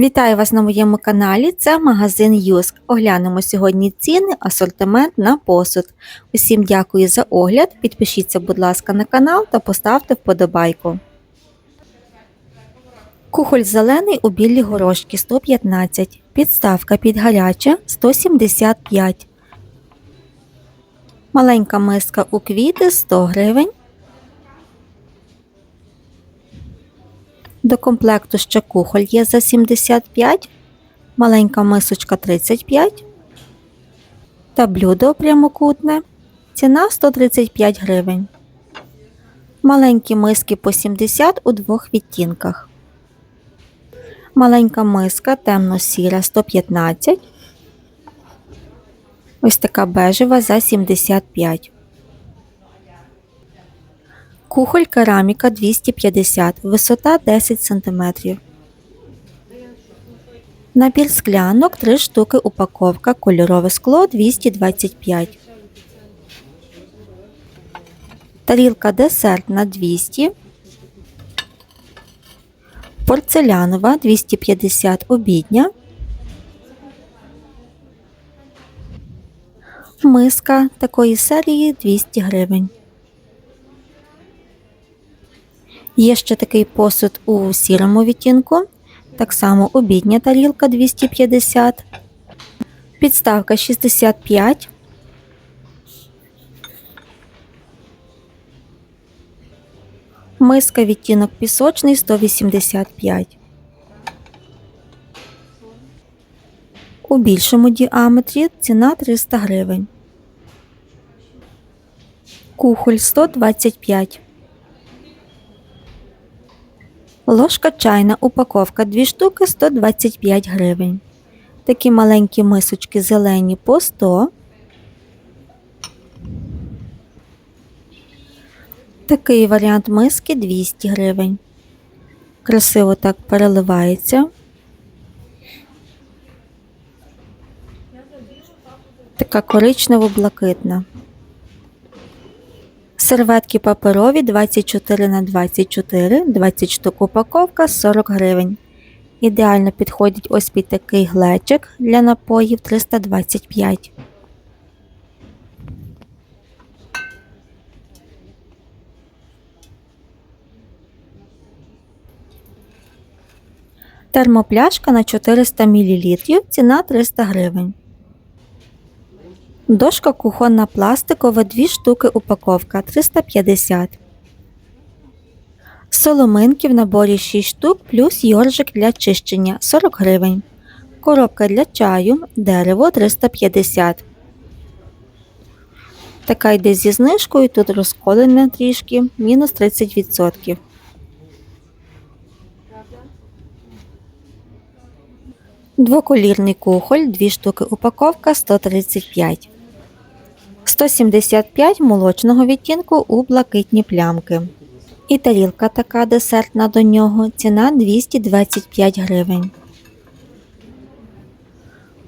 Вітаю вас на моєму каналі. Це магазин Юск. Оглянемо сьогодні ціни, асортимент на посуд. Усім дякую за огляд. Підпишіться, будь ласка, на канал та поставте вподобайку. Кухоль зелений у білі горошки 115. Підставка під гаряче 175. Маленька миска у квіти 100 гривень. До комплекту ще кухоль є за 75, маленька мисочка 35 та блюдо прямокутне. Ціна 135 гривень. Маленькі миски по 70 у двох відтінках. Маленька миска темно-сіра 115. Ось така бежева за 75. Кухоль кераміка 250, висота 10 см. Набір склянок 3 штуки упаковка, кольорове скло 225. Тарілка десертна 200. Порцелянова 250 обідня. Миска такої серії 200 гривень. Є ще такий посуд у сірому відтінку. Так само обідня тарілка 250, підставка 65. Миска відтінок пісочний 185. У більшому діаметрі ціна 300 гривень. Кухоль 125. Ложка чайна упаковка 2 штуки 125 гривень. Такі маленькі мисочки зелені по 100. Такий варіант миски 200 гривень. Красиво так переливається. Така коричнево-блакитна. Серветки паперові 24 на 24, 20 штук упаковка 40 гривень. Ідеально підходить ось під такий глечик для напоїв 325. Термопляшка на 400 мл, ціна 300 гривень. Дошка кухонна пластикова 2 штуки упаковка 350. Соломинки в наборі 6 штук плюс йоржик для чищення 40 гривень. Коробка для чаю дерево 350. Така йде зі знижкою, тут розколена трішки, мінус 30%. Двоколірний кухоль 2 штуки упаковка 135. 175 молочного відтінку у блакитні плямки. І тарілка така десертна до нього. Ціна 225 гривень.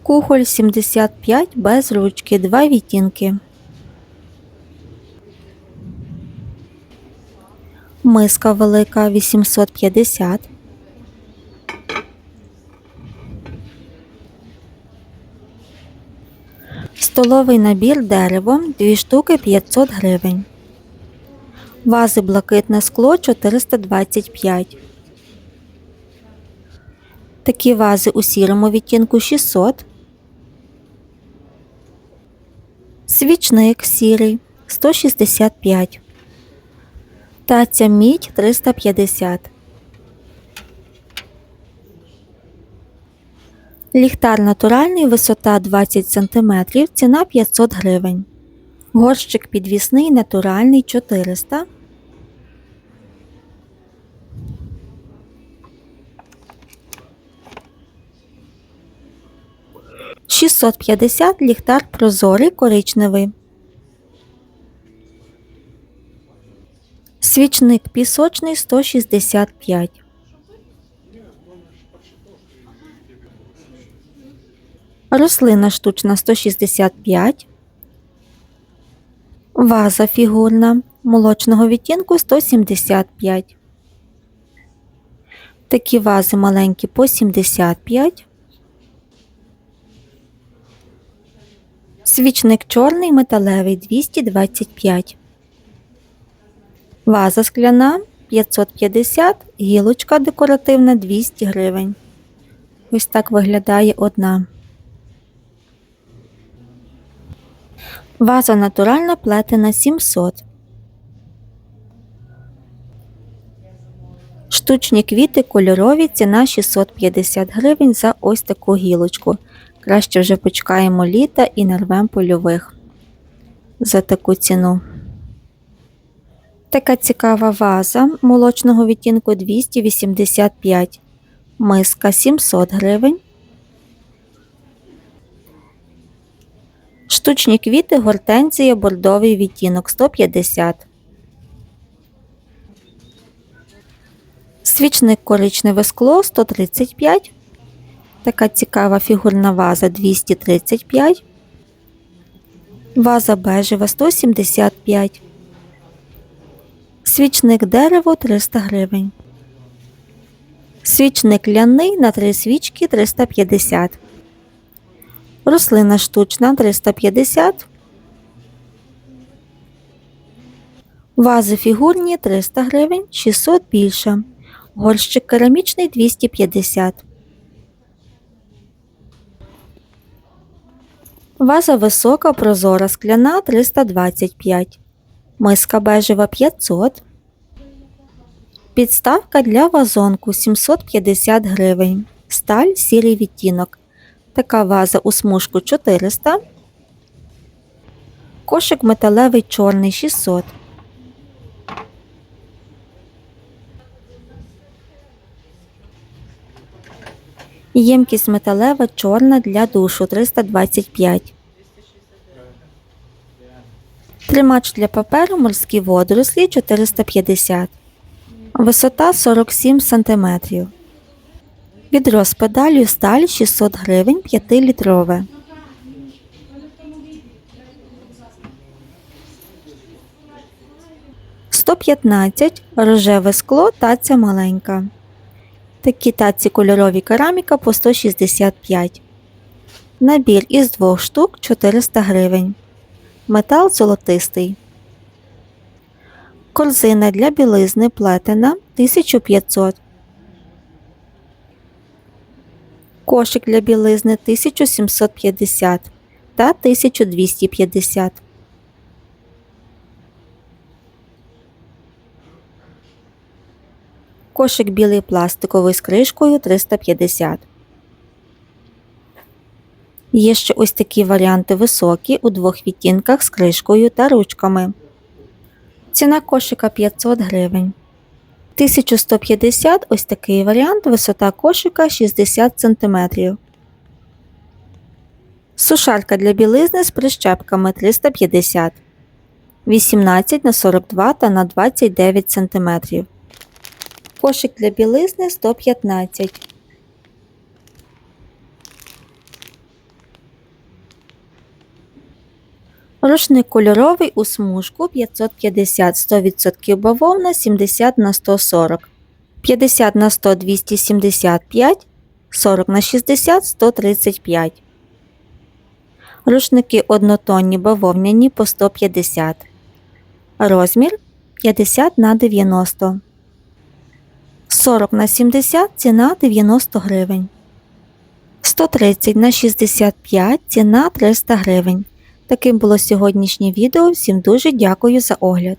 Кухоль 75 без ручки, 2 відтінки. Миска велика 850. Столовий набір дерево 2 штуки 500 гривень. Вази блакитне скло 425. Такі вази у сірому відтінку 600. Свічник сірий 165. Таця мідь 350. Ліхтар натуральний, висота 20 см, ціна 500 гривень. Горщик підвісний натуральний 400 650 ліхтар прозорий коричневий. Свічник пісочний 165. Рослина штучна 165. Ваза фігурна молочного відтінку 175. Такі вази маленькі по 75. Свічник чорний металевий 225. Ваза скляна 550, гілочка декоративна 200 гривень. Ось так виглядає одна. Ваза натуральна плетена 700. Штучні квіти кольорові ціна 650 гривень за ось таку гілочку. Краще вже почекаємо літа і нарвем польових за таку ціну. Така цікава ваза молочного відтінку 285, миска 700 гривень. Штучні квіти гортензія бордовий відтінок 150. Свічник коричневе скло 135. Така цікава фігурна ваза 235. Ваза бежева 175. Свічник дерево 300 гривень. Свічник ляний на 3 свічки 350. Рослина штучна 350. Вази фігурні 300 гривень, 600 більше. Горщик керамічний 250. Ваза висока, прозора, скляна 325. Миска бежева 500. Підставка для вазонку 750 гривень. Сталь сірий відтінок. Така ваза у смужку 400. Кошик металевий чорний 600. Ємкість металева чорна для душу 325. Тримач для паперу морські водорослі 450. Висота 47 см. Відро з педалью сталь 600 гривень 5-літрове. Сто п'ятнадцять рожеве скло таця маленька. Такі таці кольорові кераміка по 165. Набір із двох штук 400 гривень. Метал золотистий. Корзина для білизни плетена 1500. Кошик для білизни 1750 та 1250. Кошик білий пластиковий з кришкою 350. Є ще ось такі варіанти високі у двох відтінках з кришкою та ручками. Ціна кошика 500 гривень. 1150 ось такий варіант, висота кошика 60 см. Сушарка для білизни з прищепками 350 18 на 42 та на 29 см. Кошик для білизни 115. Рушник кольоровий у смужку 550 100% бавовна 70 на 140, 50 на 100 275, 40 на 60 135. Рушники однотонні бавовняні по 150. Розмір 50 на 90. 40 на 70 ціна 90 гривень. 130 на 65 ціна 300 гривень. Таким було сьогоднішнє відео. Всім дуже дякую за огляд.